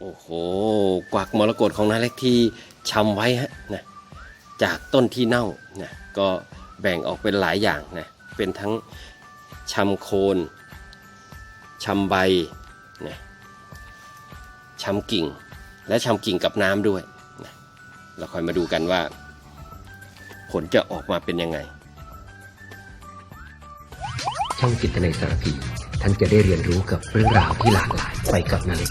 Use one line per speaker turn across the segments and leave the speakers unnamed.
โอ้โห กวักมรกตของนาเล็กที่ชำไว้ฮะนะจากต้นที่เน่านะก็แบ่งออกเป็นหลายอย่างนะเป็นทั้งชำโคนชำใบนะชำกิ่ง และชำกิ่งกับน้ำด้วยนะเราคอยมาดูกันว่า ผลจะออกมาเป็นยังไง
ช่องจิตในสารพีท่านจะได้เรียนรู้กับเรื่องราวที่หลากหลายไปกับนาเล็ก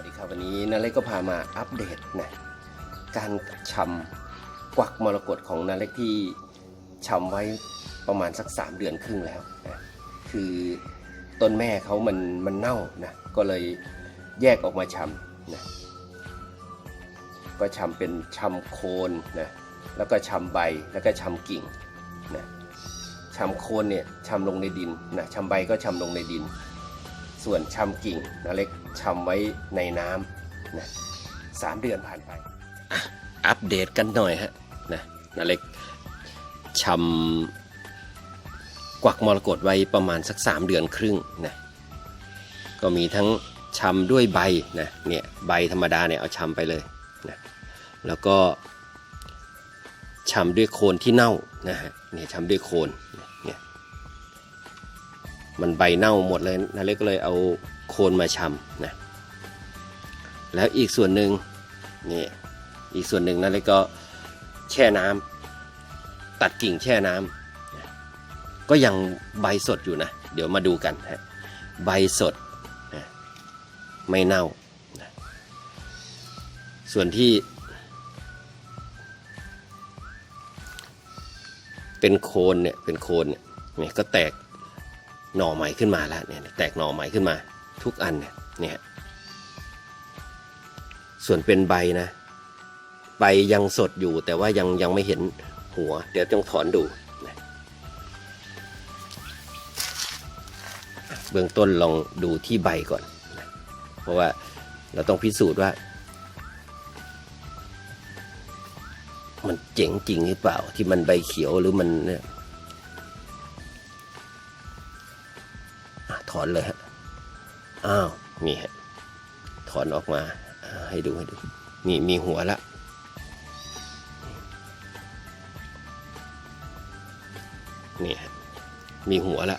วัสดีครับวันนี้นาเล็กก็พามาอัปเดตนะการชำกวักมรกตของนาเล็กที่ชำไว้ประมาณสัก 3 เดือนครึ่งแล้วนะคือต้นแม่เขามันมันเน่านะก็เลยแยกออกมาชำนะก็ชำเป็นชำโคนนะแล้วก็ชำใบแล้วก็ชำกิ่งนะชำโคนเนี่ยชำลงในดินนะชำใบก็ชำลงในดิน ส่วนชำกิ่งนาเล็กชำไว้ในน้ำนะสามเดือนผ่านไปอัปเดตกันหน่อยฮะนะนาเล็กชำกวักมรกตไว้ประมาณสัก 3 เดือนครึ่งนะก็มีทั้งชำด้วยใบนะเนี่ยใบธรรมดาเนี่ยเอาชำไปเลยนะแล้วก็ชำด้วยโคนที่เน่านะฮะเนี่ยชำด้วยโคน มันใบเน่าหมดเลยนาเล็กก็เลยเอาโคนมาชำนะแล้วอีกส่วนหนึ่งนี่อีกส่วนหนึ่งนาเล็กก็แช่น้ำตัดกิ่งแช่น้ำนะก็ยังใบสดอยู่นะ เดี๋ยวมาดูกันฮะใบสดนะไม่เน่านะส่วนที่เป็นโคนเนี่ยเป็นโคนเนี่ยเนี่ยก็แตก หน่อใหม่ขึ้นมาแล้วเนี่ยแตกหน่อใหม่ขึ้นมา ทุกอันเนี่ยเนี่ยส่วนเป็นใบนะ ใบยังสดอยู่แต่ว่ายังยังไม่เห็นหัว เดี๋ยวต้องถอนดูนะเบื้องต้นลองดูที่ใบก่อนนะเพราะว่าเราต้องพิสูจน์ว่า มันเจ๋งจริงหรือเปล่าที่มันใบเขียวหรือมันเนี่ย ถอนเลยฮะ อ้าว นี่ฮะ ถอนออกมา ให้ดูให้ดู นี่มีหัวละ นี่ฮะ มีหัวละ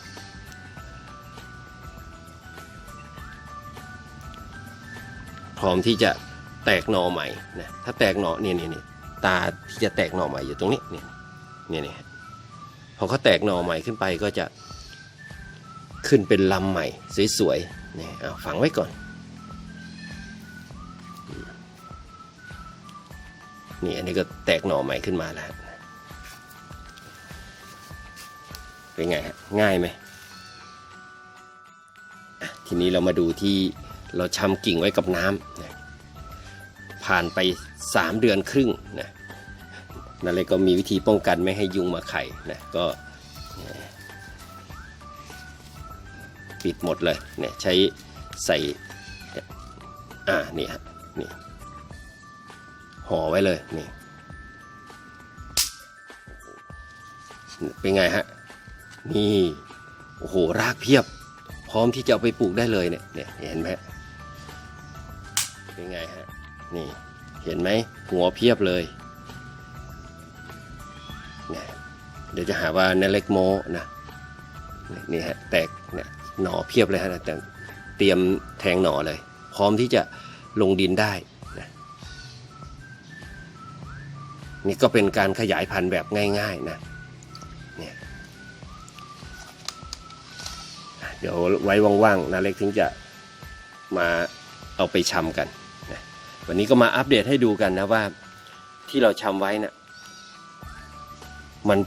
พร้อมที่จะแตกหน่อใหม่นะ ถ้าแตกหน่อเนี่ยเนี่ยเนี่ยตาที่จะแตกหน่อใหม่อยู่ตรงนี้เนี่ยเนี่ยพอเขาแตกหน่อใหม่ขึ้นไปก็จะ ขึ้นเป็นลำใหม่สวยๆนี่เอาฝังไว้ก่อน นี่อันนี้ก็แตกหน่อใหม่ขึ้นมาแล้วเป็นไงฮะง่ายไหมทีนี้เรามาดูที่เราชำกิ่งไว้กับน้ำนะผ่านไป 3 เดือนครึ่งนะนั่นเลยก็มีวิธีป้องกันไม่ให้ยุงมาไข่นะก็ ปิดหมดเลยเนี่ยใช้ใส่อ่านี่ฮะนี่ห่อไว้เลยนี่เป็นไงฮะนี่โอ้โหรากเพียบ พร้อมที่จะเอาไปปลูกได้เลยเนี่ยเนี่ยเห็นไหมเป็นไงฮะนี่เห็นไหมหัวเพียบเลยเนี่ยเดี๋ยวจะหาว่าเนเล็กโมนะนี่ฮะแตกเนี่ย หน่อเพียบเลยฮะแต่เตรียมแทงหน่อเลย พร้อมที่จะลงดินได้นะนี่ก็เป็นการขยายพันธุ์แบบง่าย ๆนะเนี่ยเดี๋ยวไว้ว่างๆนาเล็กถึงจะมาเอาไปชำกันนะวันนี้ก็มาอัปเดตให้ดูกันนะว่าที่เราชำไว้นะ่ะมัน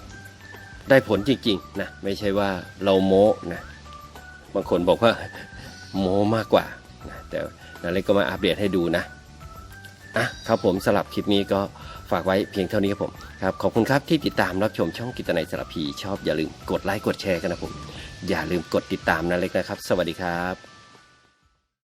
ได้ผลจริงๆนะไม่ใช่ว่าเราโม้นะ บางคนบอกว่าโมมากกว่านะแต่นาเล็กก็มาอัปเดตให้ดูนะอะครับผมสลับคลิปนี้ก็ฝากไว้เพียงเท่านี้ครับผมครับขอบคุณครับที่ติดตามรับชมช่องกิตนัยสารพีชอบอย่าลืมกดไลค์กดแชร์กันนะผมอย่าลืมกดติดตามนาเล็กนะครับ สวัสดีครับ